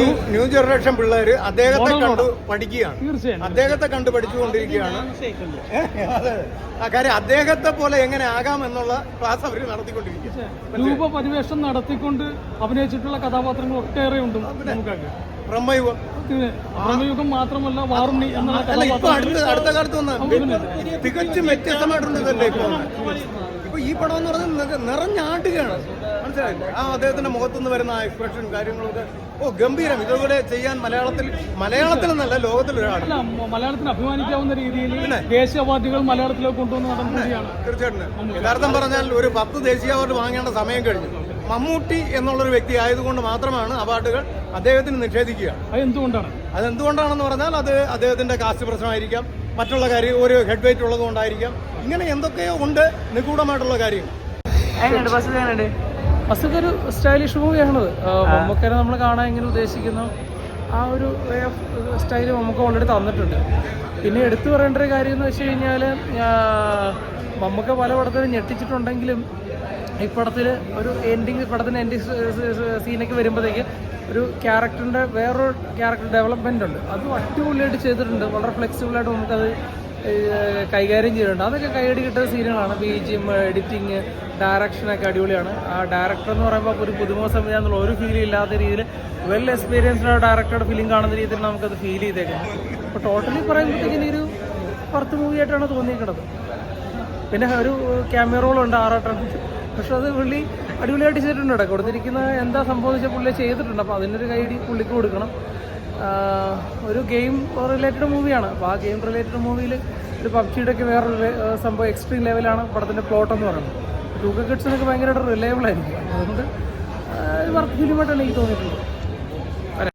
New new generation പിള്ളേർ അദ്ദേഹത്തെ കണ്ടു പഠിക്കുകയാണ്. അദ്ദേഹത്തെ കണ്ടു പഠിച്ചുകൊണ്ടിരിക്കുകയാണ്. അതെ ആ കാര്യം അദ്ദേഹത്തെ പോലെ എങ്ങനെ ആകാം എന്നുള്ള ക്ലാസ് അവർ നടത്തിക്കൊണ്ടിരിക്കുക രൂപ പരിവേഷം നടത്തിക്കൊണ്ട് അഭിനയിച്ചിട്ടുള്ള കഥാപാത്രങ്ങൾ ഒട്ടേറെ ഉണ്ട് നമുക്കൊക്കെ. ബ്രഹ്മയുഗം. ബ്രഹ്മയുഗം മാത്രമല്ല വാറുണ്ണി അല്ല ഇപ്പൊ അടുത്ത അടുത്ത കാലത്ത് വന്ന തികച്ചും വ്യത്യസ്തമായിട്ടുണ്ട് ഇതല്ലേ ഇപ്പൊ? ഇപ്പൊ ഈ പടം എന്ന് പറയുന്നത് നിറഞ്ഞാട്ടുകയാണ് മനസ്സിലായില്ലേ? ആ അദ്ദേഹത്തിന്റെ മുഖത്തുനിന്ന് വരുന്ന ആ എക്സ്പ്രഷൻ കാര്യങ്ങളൊക്കെ. ഓ ഗംഭീരം. ഇതുപോലെ ചെയ്യാൻ മലയാളത്തിൽ മലയാളത്തിൽ എന്നല്ല ലോകത്തിൽ ഒരാൾ മലയാളത്തിന് അഭിമാനിക്കാവുന്ന രീതിയിൽ ദേശീയ അവാർഡുകൾ മലയാളത്തിലേക്ക് കൊണ്ടുവന്ന് കൂടിയാണ്. തീർച്ചയായിട്ടും. യഥാർത്ഥം പറഞ്ഞാൽ ഒരു പത്ത് ദേശീയ അവാർഡ് വാങ്ങേണ്ട സമയം കഴിഞ്ഞു. മമ്മൂട്ടി എന്നുള്ളൊരു വ്യക്തി ആയതുകൊണ്ട് മാത്രമാണ് അവാർഡുകൾ അദ്ദേഹത്തിന് നിഷേധിക്കുക. അതെന്തുകൊണ്ടാണ്? അതെന്തുകൊണ്ടാണെന്ന് പറഞ്ഞാൽ അത് അദ്ദേഹത്തിന്റെ കാസ്റ്റ് പ്രശ്നമായിരിക്കാം. മറ്റുള്ള കാര്യം ഒരു ഹെഡ് വെയിറ്റ് ഉള്ളതുകൊണ്ടായിരിക്കാം ഇങ്ങനെ എന്തൊക്കെയോ ഉണ്ട് നിഗൂഢമായിട്ടുള്ള കാര്യം. ഒരു സ്റ്റൈലിഷ് മൂവിയാണത്. മമ്മൂക്കനെ നമ്മൾ കാണാൻ ഇങ്ങനെ ഉദ്ദേശിക്കുന്നു. ആ ഒരു വേ ഓഫ് സ്റ്റൈൽ നമുക്ക് ഓൾറെഡി തന്നിട്ടുണ്ട്. പിന്നെ എടുത്തു പറയേണ്ട ഒരു കാര്യം എന്ന് വെച്ച് കഴിഞ്ഞാൽ മമ്മൂക്ക പല പടത്തിലും ഞെട്ടിച്ചിട്ടുണ്ടെങ്കിലും ഈ പടത്തിൽ ഒരു എൻഡിങ് പടത്തിന്റെ എൻഡിങ് സീനൊക്കെ വരുമ്പോഴത്തേക്ക് ഒരു ക്യാരക്ടറിന്റെ വേറൊരു ക്യാരക്ടർ ഡെവലപ്മെന്റ് ഉണ്ട്. അത് അടിപൊളിയായിട്ട് ചെയ്തിട്ടുണ്ട്. വളരെ ഫ്ലെക്സിബിളായിട്ട് നമുക്കത് കൈകാര്യം ചെയ്തിട്ടുണ്ട്. അതൊക്കെ കൈയടി കിട്ടുന്ന സീനുകളാണ്. ബി ജി എഡിറ്റിങ് ഡയറക്ഷനൊക്കെ അടിപൊളിയാണ്. ആ ഡയറക്ടർ എന്ന് പറയുമ്പോൾ ഒരു പുതുമുഖ സംവിധാനം എന്നുള്ള ഒരു ഫീൽ ഇല്ലാത്ത രീതിയിൽ വെൽ എക്സ്പീരിയൻസ്ഡ് ഡയറക്ടറുടെ ഫിലിം കാണുന്ന രീതിയിൽ നമുക്കത് ഫീൽ ചെയ്തേക്കുന്നത് അപ്പോൾ ടോട്ടലി പറയുമ്പോഴത്തേക്കും ഒരു പർത്ത് മൂവിയായിട്ടാണ് തോന്നിയിരിക്കുന്നത് പിന്നെ ഒരു ക്യാമറ റോളുണ്ട് ആറാട്ടാണ് പക്ഷെ അത് പുള്ളി അടിപൊളിയായിട്ട് ചെയ്തിട്ടുണ്ട് കൊടുത്തിരിക്കുന്ന എന്താ സംഭവിച്ച പുള്ളി ചെയ്തിട്ടുണ്ട്. അപ്പോൾ അതിനൊരു കൈഡി പുള്ളിക്ക് കൊടുക്കണം. ഒരു ഗെയിം റിലേറ്റഡ് മൂവിയാണ് അപ്പോൾ ആ ഗെയിം റിലേറ്റഡ് മൂവിയിൽ ഒരു പബ്ജിയുടെ ഒക്കെ വേറൊരു സംഭവം എക്സ്ട്രീം ലെവലാണ് പടത്തിന്റെ പ്ലോട്ട് എന്ന് പറയുന്നത്. ടൂക്ക കിഡ്സിനൊക്കെ ഭയങ്കരമായിട്ട് റിലയബിൾ ആയിരിക്കും. അതുകൊണ്ട് വർക്ക് ഫിലിമായിട്ടാണ് എനിക്ക് തോന്നിയിട്ടുള്ളത്.